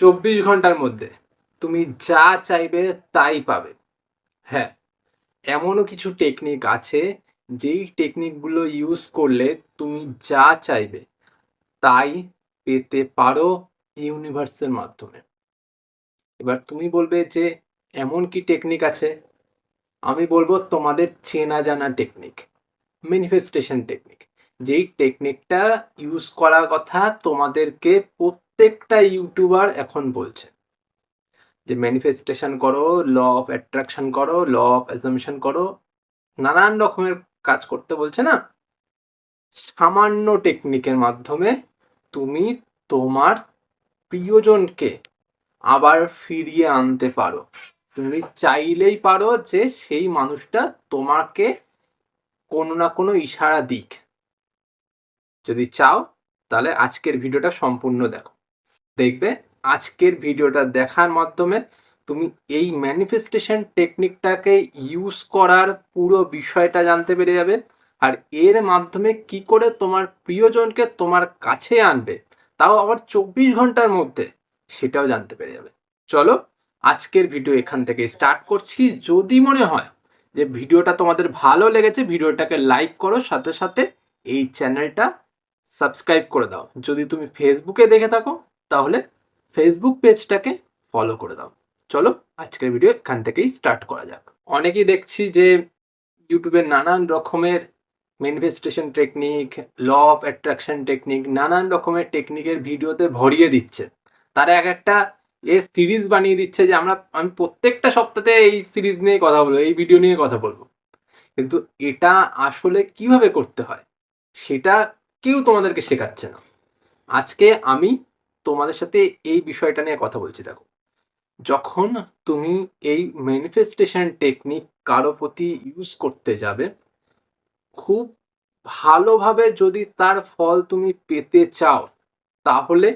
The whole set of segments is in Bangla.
চব্বিশ ঘণ্টার মধ্যে। তুমি যা চাইবে তাই পাবে। হ্যাঁ এমনও কিছু টেকনিক আছে, যেই টেকনিকগুলো ইউজ করলে তুমি যা চাইবে তাই পেতে পারো ইউনিভার্সের মাধ্যমে। এবার তুমি বলবে যে, এমন কি টেকনিক আছে? আমি বলব তোমাদের চেনা জানা টেকনিক ম্যানিফেস্টেশন টেকনিক যেই টেকনিকটা ইউজ করার কথা তোমাদেরকে প্রত্যেকটা ইউটিউবার এখন বলছে যে ম্যানিফেস্টেশন করো ল অফ অ্যাট্রাকশন করো ল অফ অ্যাজামশন করো, নানান রকমের কাজ করতে বলছে না? সামান্য টেকনিকের মাধ্যমে তুমি তোমার প্রিয়জনকে আবার ফিরিয়ে আনতে পারো। তুমি চাইলেই পারো যে সেই মানুষটা তোমাকে কোনো না কোনো ইশারা দিক। যদি চাও, তাহলে আজকের ভিডিওটা সম্পূর্ণ দেখো। দেখবে আজকের ভিডিওটা দেখার মাধ্যমে তুমি এই ম্যানিফেস্টেশন টেকনিকটাকে ইউজ করার পুরো বিষয়টা জানতে পেরে যাবে। আর এর মাধ্যমে কি করে তোমার প্রিয়জনকে তোমার কাছে আনবে, তাও আবার চব্বিশ ঘণ্টার মধ্যে সেটাও জানতে পেরে যাবে। চলো আজকের ভিডিও এখান থেকে স্টার্ট করছি। যদি মনে হয় যে ভিডিওটা তোমাদের ভালো লেগেছে, ভিডিওটাকে লাইক করো, সাথে সাথে এই চ্যানেলটা সাবস্ক্রাইব করে দাও। যদি তুমি ফেসবুকে দেখে থাকো তাহলে ফেসবুক পেজটাকে ফলো করে দাও। চলো আজকের ভিডিও এখান থেকেই স্টার্ট করা যাক। অনেকেই দেখছি যে ইউটিউবে নানান রকমের manifestation technique law of attraction technique নানান রকমের টেকনিকের ভিডিওতে ভরিয়ে দিচ্ছে। তারা এক একটা এর সিরিজ বানিয়ে দিচ্ছে যে আমরা, আমি প্রত্যেকটা সপ্তাহে এই সিরিজ নিয়ে কথা বলব, এই ভিডিও নিয়ে কথা বলব। কিন্তু এটা আসলে কীভাবে করতে হয়, সেটা কেউ তোমাদেরকে শেখাচ্ছে না। আজকে আমি তোমাদের সাথে এই বিষয়টা নিয়ে কথা বলছি, দেখো। যখন তুমি এই ম্যানিফেস্টেশন টেকনিক কারও প্রতি ইউজ করতে যাবে, খুব ভালোভাবে যদি তার ফল তুমি পেতে চাও, তাহলে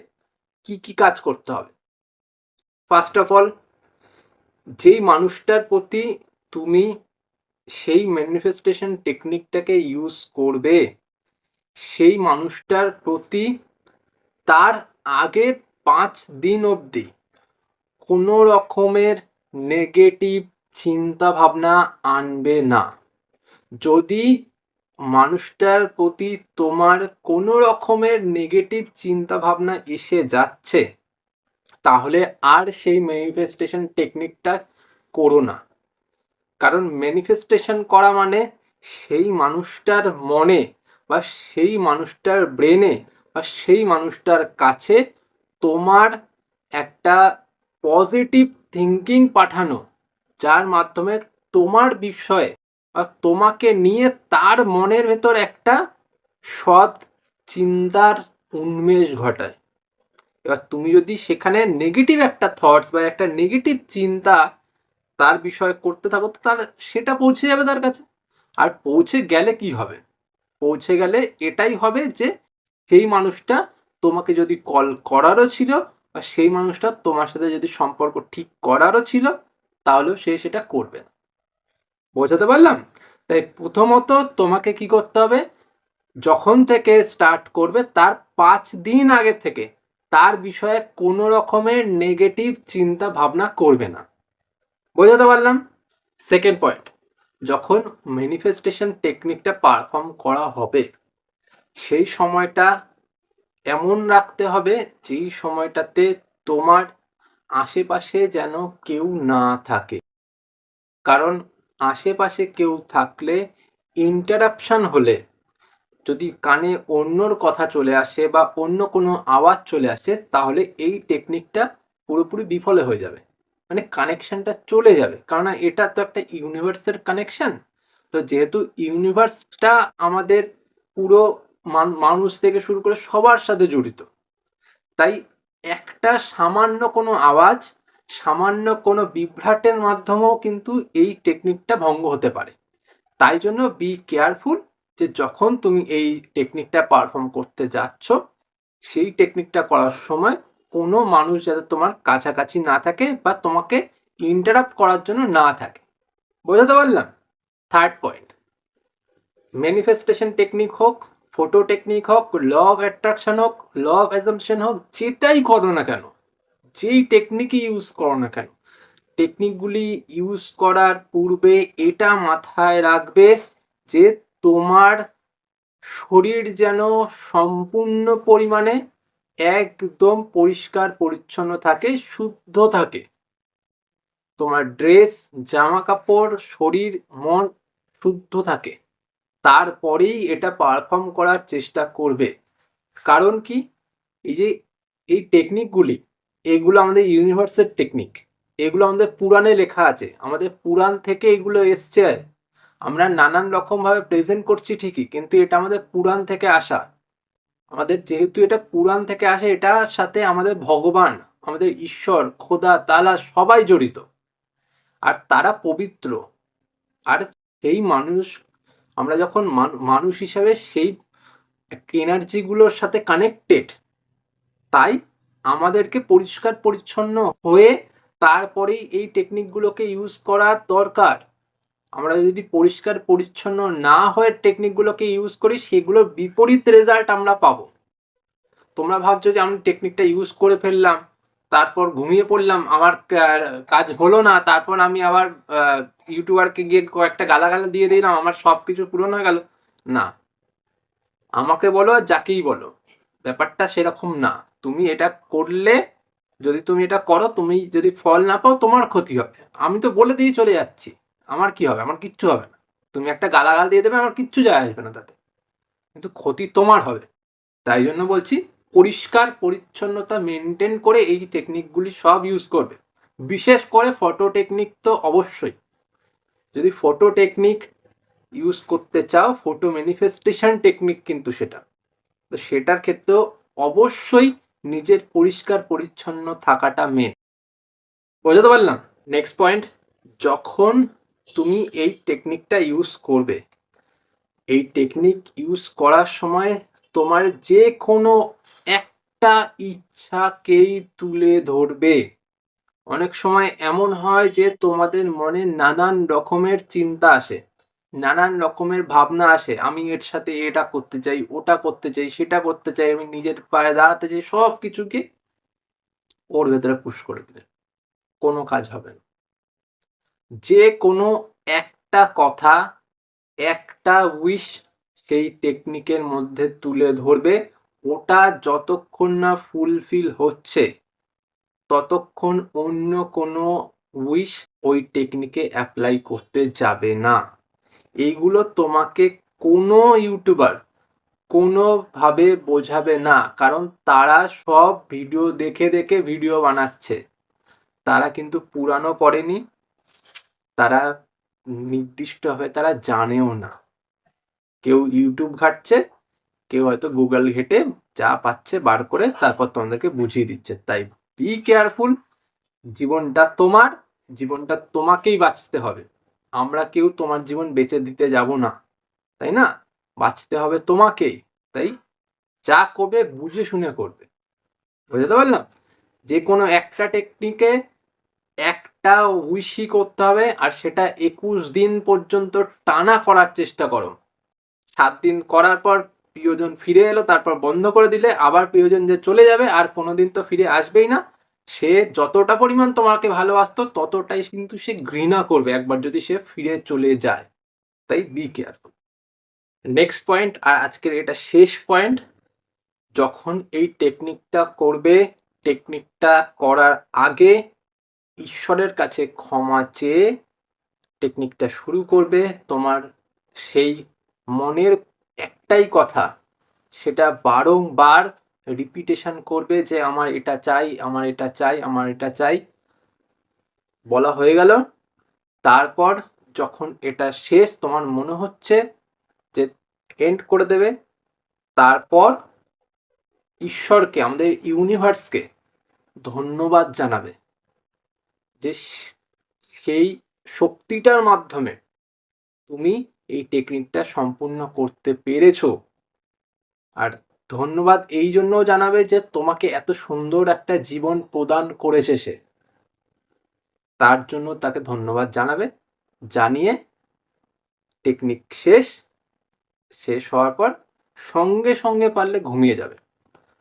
কি কি কাজ করতে হবে? ফার্স্ট অফ অল যেই মানুষটার প্রতি তুমি সেই ম্যানিফেস্টেশন টেকনিকটাকে ইউজ করবে, সেই মানুষটার প্রতি তার আগের পাঁচ দিন অবধি কোনো রকমের নেগেটিভ চিন্তা ভাবনা আনবে না। যদি মানুষটার প্রতি তোমার কোনো রকমের নেগেটিভ চিন্তা ভাবনা এসে যাচ্ছে, তাহলে আর সেই ম্যানিফেস্টেশন টেকনিকটা করো না। কারণ ম্যানিফেস্টেশন করা মানে সেই মানুষটার মনে বা সেই মানুষটার ব্রেনে বা সেই মানুষটার কাছে তোমার একটা পজিটিভ থিঙ্কিং পাঠানো, যার মাধ্যমে তোমার বিষয়ে বা তোমাকে নিয়ে তার মনের ভেতর একটা সৎ চিন্তার উন্মেষ ঘটায়। এবার তুমি যদি সেখানে নেগেটিভ একটা থটস বা একটা নেগেটিভ চিন্তা তার বিষয়ে করতে থাকো, তো তার সেটা পৌঁছে যাবে তার কাছে। আর পৌঁছে গেলে কি হবে? পৌঁছে গেলে এটাই হবে যে সেই মানুষটা তোমাকে যদি কল করারও ছিল বা সেই মানুষটা তোমার সাথে যদি সম্পর্ক ঠিক করারও ছিল, তাহলেও সে সেটা করবে না। বোঝাতে পারলাম? তাই প্রথমত তোমাকে কি করতে হবে? যখন থেকে স্টার্ট করবে, তার পাঁচ দিন আগে থেকে তার বিষয়ে কোনো রকমের নেগেটিভ চিন্তা ভাবনা করবে না। বোঝাতে পারলাম? সেকেন্ড পয়েন্ট যখন ম্যানিফেস্টেশন টেকনিকটা পারফর্ম করা হবে সেই সময়টা এমন রাখতে হবে যেই সময়টাতে তোমার আশেপাশে যেন কেউ না থাকে। কারণ আশেপাশে কেউ থাকলে ইন্টারাপশান হলে যদি কানে অন্যর কথা চলে আসে বা অন্য কোনো আওয়াজ চলে আসে, তাহলে এই টেকনিকটা পুরোপুরি বিফলে হয়ে যাবে। মানে কানেকশানটা চলে যাবে। কারণ এটা তো একটা ইউনিভার্সের কানেকশান তো যেহেতু ইউনিভার্সটা আমাদের পুরো মানুষ থেকে শুরু করে সবার সাথে জড়িত। তাই একটা সামান্য কোনো আওয়াজ, সামান্য কোনো বিভ্রাটের মাধ্যমেও কিন্তু এই টেকনিকটা ভঙ্গ হতে পারে। তাই জন্য বি কেয়ারফুল যে যখন তুমি এই টেকনিকটা পারফর্ম করতে যাচ্ছ, সেই টেকনিকটা করার সময় কোনো মানুষ যাতে তোমার কাছাকাছি না থাকে বা তোমাকে ইন্টারাপ্ট করার জন্য না থাকে। বোঝাতে পারলাম? থার্ড পয়েন্ট ম্যানিফেস্টেশন টেকনিক হোক ফটো টেকনিক হোক ল অফ অ্যাট্রাকশন হোক ল অফ অ্যাজামশন হোক, যেটাই করো না কেন, যেই টেকনিকই ইউজ করো না কেন টেকনিকগুলি ইউজ করার পূর্বে এটা মাথায় রাখবে যে তোমার শরীর যেন সম্পূর্ণ পরিমাণে একদম পরিষ্কার, পরিচ্ছন্ন থাকে, শুদ্ধ থাকে। তোমার ড্রেস জামা কাপড়, শরীর, মন শুদ্ধ থাকে। তারপরেই এটা পারফর্ম করার চেষ্টা করবে। কারণ কি? এই যে, এই টেকনিকগুলি এগুলো আমাদের ইউনিভার্সের টেকনিক এগুলো আমাদের পুরাণে লেখা আছে। আমাদের পুরাণ থেকে এগুলো এসছে। আমরা নানান রকমভাবে প্রেজেন্ট করছি ঠিকই, কিন্তু এটা আমাদের পুরাণ থেকে আসা। আমাদের যেহেতু এটা পুরাণ থেকে আসে, এটার সাথে আমাদের ভগবান, আমাদের ঈশ্বর, খোদা, তালা সবাই জড়িত। আর তারা পবিত্র। আর সেই মানুষ আমরা যখন মানুষ হিসাবে সেই এনার্জিগুলোর সাথে কানেক্টেড তাই আমাদেরকে পরিষ্কার পরিচ্ছন্ন হয়ে তারপরেই এই টেকনিকগুলোকে ইউজ করার দরকার। আমরা যদি পরিষ্কার পরিচ্ছন্ন না হয়ে টেকনিকগুলোকে ইউজ করি, সেগুলোর বিপরীত রেজাল্ট আমরা পাবো। তোমরা ভাবছ যে আমি টেকনিকটা ইউজ করে ফেললাম, তারপর ঘুমিয়ে পড়লাম, আমার কাজ হলো না, তারপর আমি আবার ইউটিউবারকে গিয়ে কয়েকটা গালাগালা দিয়ে দিলাম, আমার সব কিছু পূরণ হয়ে গেল। না। আমাকে বলো যাকেই বলো। ব্যাপারটা সেরকম না। তুমি এটা করলে, যদি তুমি এটা করো, তুমি যদি ফল না পাও, তোমার ক্ষতি হবে। আমি তো বলে দিয়ে চলে যাচ্ছি। আমার কি হবে? আমার কিচ্ছু হবে না। তুমি একটা গালাগাল দিয়ে দেবে, আমার কিচ্ছু যায় আসবে না তাতে। কিন্তু ক্ষতি তোমার হবে। তাই জন্য বলছি, পরিষ্কার পরিচ্ছন্নতা মেনটেন করে এই টেকনিকগুলি সব ইউজ করবে। বিশেষ করে ফটো টেকনিক তো অবশ্যই। যদি ফটো টেকনিক ইউজ করতে চাও ফটো ম্যানিফেস্টেশন টেকনিক কিন্তু সেটা। তো সেটার ক্ষেত্রেও অবশ্যই নিজের পরিষ্কার পরিচ্ছন্ন থাকাটা মেন বোঝাতে পারলাম? নেক্সট পয়েন্ট যখন তুমি এই টেকনিকটা ইউজ করবে, এই টেকনিক ইউজ করার সময় তোমার যে কোনো একটা ইচ্ছাকেই তুলে ধরবে। অনেক সময় এমন হয় যে তোমাদের মনে নানান রকমের চিন্তা আসে, নানান রকমের ভাবনা আসে, আমি এর সাথে এটা করতে চাই, ওটা করতে চাই, সেটা করতে চাই, আমি নিজের পায়ে দাঁড়াতে চাই, সব কিছুকে ওর ভেতরে পুশ করে দিলে। কোনো কাজ হবে না। যে কোনো একটা কথা, একটা উইশ সেই টেকনিকের মধ্যে তুলে ধরবে, ওটা যতক্ষণ না ফুলফিল হচ্ছে ততক্ষণ অন্য কোনো উইশ ওই টেকনিকে অ্যাপ্লাই করতে যাবে না। এইগুলো তোমাকে কোনো ইউটিউবার কোনোভাবে বোঝাবে না, কারণ তারা সব ভিডিও দেখে দেখে ভিডিও বানাচ্ছে। তারা কিন্তু পুরানো পড়েনি তারা নির্দিষ্টভাবে তারা জানেও না। কেউ ইউটিউব ঘাটছে, কেউ হয়তো গুগল ঘেটে যা পাচ্ছে বার করে তারপর তোমাদেরকে বুঝিয়ে দিচ্ছে, তাই। বি কেয়ারফুল জীবনটা তোমার, জীবনটা তোমাকেই বাঁচতে হবে। আমরা কেউ তোমার জীবন বেঁচে দিতে যাব না, তাই না? বাঁচতে হবে তোমাকেই তাই? যা করবে বুঝে শুনে করবে। বুঝতে পারলাম? যে কোনো একটা টেকনিকে একটা উইশি করতে হবে আর সেটা একুশ দিন পর্যন্ত টানা করার চেষ্টা করো। সাত দিন করার পর প্রিয়জন ফিরে এলো, তারপর বন্ধ করে দিলে। আবার প্রিয়জন যে চলে যাবে, আর কোনোদিন তো ফিরে আসবেই না। সে যতটা পরিমাণ তোমাকে ভালোবাসতো, ততটাই কিন্তু সে ঘৃণা করবে একবার যদি সে ফিরে চলে যায়। তাই বি কেয়ারফুল নেক্সট পয়েন্ট আর আজকের এটা শেষ পয়েন্ট যখন এই টেকনিকটা করবে টেকনিকটা করার আগে ঈশ্বরের কাছে ক্ষমা চেয়ে টেকনিকটা শুরু করবে, তোমার সেই মনের একটাই কথা, সেটা বারংবার রিপিটেশন করবে যে আমার এটা চাই, আমার এটা চাই, আমার এটা চাই। বলা হয়ে গেল। তারপর যখন এটা শেষ, তোমার মনে হচ্ছে যে এন্ড করে দেবে, তারপর ঈশ্বরকে, আমাদের ইউনিভার্সকে ধন্যবাদ জানাবে যে সেই শক্তিটার মাধ্যমে তুমি এই টেকনিকটা সম্পূর্ণ করতে পেরেছ। আর ধন্যবাদ এই জন্য জানাবে যে তোমাকে এত সুন্দর একটা জীবন প্রদান করেছে সে। তার জন্য তাকে ধন্যবাদ জানাবে, জানিয়ে টেকনিক শেষ শেষ হওয়ার পর সঙ্গে সঙ্গে পারলে ঘুমিয়ে যাবে।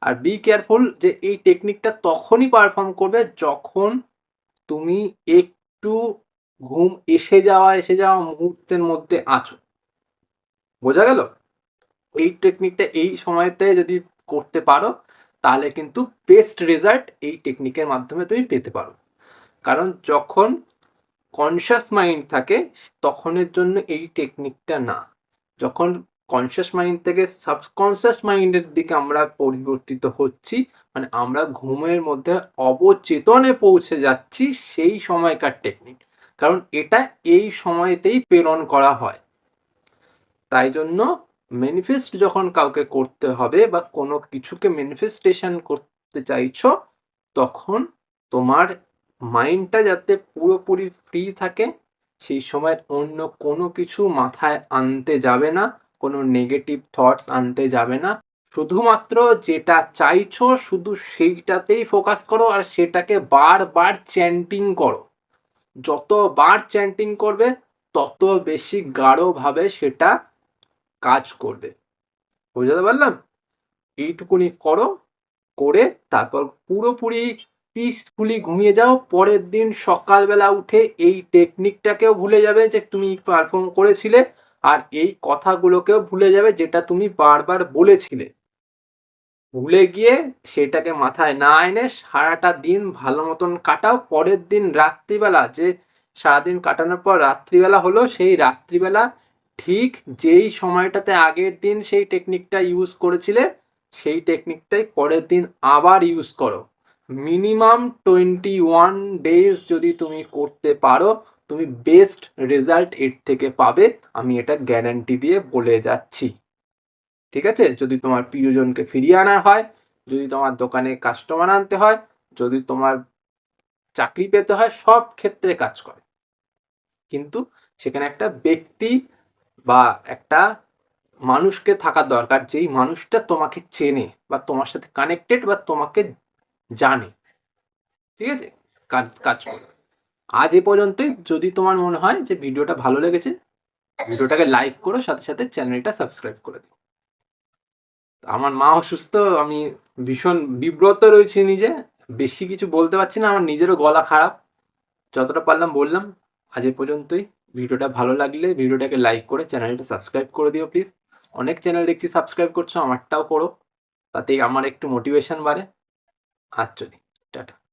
আর বি কেয়ারফুল যে এই টেকনিকটা তখনই পারফর্ম করবে যখন তুমি একটু ঘুম এসে যাওয়া এসে যাওয়া মুহূর্তের মধ্যে আছো। বোঝা গেল? এই টেকনিকটা এই সময়তে যদি করতে পারো, তাহলে কিন্তু বেস্ট রেজাল্ট এই টেকনিকের মাধ্যমে তুমি পেতে পারো। কারণ যখন কনসিয়াস মাইন্ড থাকে, তখনের জন্য এই টেকনিকটা না। যখন কনসিয়াস মাইন্ড থেকে সাবকনসিয়াস মাইন্ডের দিকে আমরা পরিবর্তিত হচ্ছি মানে আমরা ঘুমের মধ্যে অবচেতনে পৌঁছে যাচ্ছি, সেই সময়কার টেকনিক কারণ এটা এই সময়তেই প্রেরণ করা হয়। তাই জন্য ম্যানিফেস্ট যখন কাউকে করতে হবে বা কোনো কিছুকে ম্যানিফেস্টেশন করতে চাইছো, তখন তোমার মাইন্ডটা যাতে পুরোপুরি ফ্রি থাকে, সেই সময় অন্য কোনো কিছু মাথায় আনতে যাবে না, কোনো নেগেটিভ থটস আনতে যাবে না। শুধুমাত্র যেটা চাইছো, শুধু সেইটাতেই ফোকাস করো আর সেটাকে বারবার চ্যান্টিং করো। যতবার চ্যান্টিং করবে, তত বেশি গাঢ়ভাবে সেটা কাজ করবে। বুঝতে পারলাম? এইটুকুনি করো, করে তারপর পুরোপুরি পিসফুলি ঘুমিয়ে যাও। পরের দিন সকালবেলা উঠে এই টেকনিকটাকেও ভুলে যাবে যে তুমি পারফর্ম করেছিলে, আর এই কথাগুলোকেও ভুলে যাবে যেটা তুমি বারবার বলেছিলে। ভুলে গিয়ে সেটাকে মাথায় না এনে সারাটা দিন ভালো মতন কাটাও। পরের দিন রাত্রিবেলা যে সারাদিন কাটানোর পর রাত্রিবেলা হলো, সেই রাত্রিবেলা ঠিক যেই সময়টাতে আগের দিন সেই টেকনিকটা ইউজ করেছিলে, সেই টেকনিকটাই পরের দিন আবার ইউজ করো। মিনিমাম টোয়েন্টি ওয়ান ডেজ যদি তুমি করতে পারো, তুমি বেস্ট রেজাল্ট এর থেকে পাবে, আমি এটা গ্যারান্টি দিয়ে বলে যাচ্ছি। ঠিক আছে? যদি তোমার প্রিয়জনকে ফিরিয়ে আনা হয়, যদি তোমার দোকানে কাস্টমার আনতে হয়, যদি তোমার চাকরি পেতে হয়, সব ক্ষেত্রে কাজ করে। কিন্তু সেখানে একটা ব্যক্তি বা একটা মানুষকে থাকা দরকার, যেই মানুষটা তোমাকে চেনে বা তোমার সাথে কানেক্টেড বা তোমাকে জানে। ঠিক আছে? কাজ কাজ করে। আজ এ পর্যন্তই। যদি তোমার মনে হয় যে ভিডিওটা ভালো লেগেছে, ভিডিওটাকে লাইক করো, সাথে সাথে চ্যানেলটা সাবস্ক্রাইব করে দিও। আমার মা অসুস্থ, আমি ভীষণ বিব্রত রয়েছি নিজে। বেশি কিছু বলতে পারছি না, আমার নিজেরও গলা খারাপ। যতটা পারলাম বললাম। আজ পর্যন্তই। ভিডিওটা ভালো লাগলে ভিডিওটাকে লাইক করে চ্যানেলটা সাবস্ক্রাইব করে দিও প্লিজ অনেক চ্যানেল দেখছি সাবস্ক্রাইব করছ, আমারটাও করো। তাতে আমার একটু মোটিভেশন বাড়ে। আর চলি, টাটা।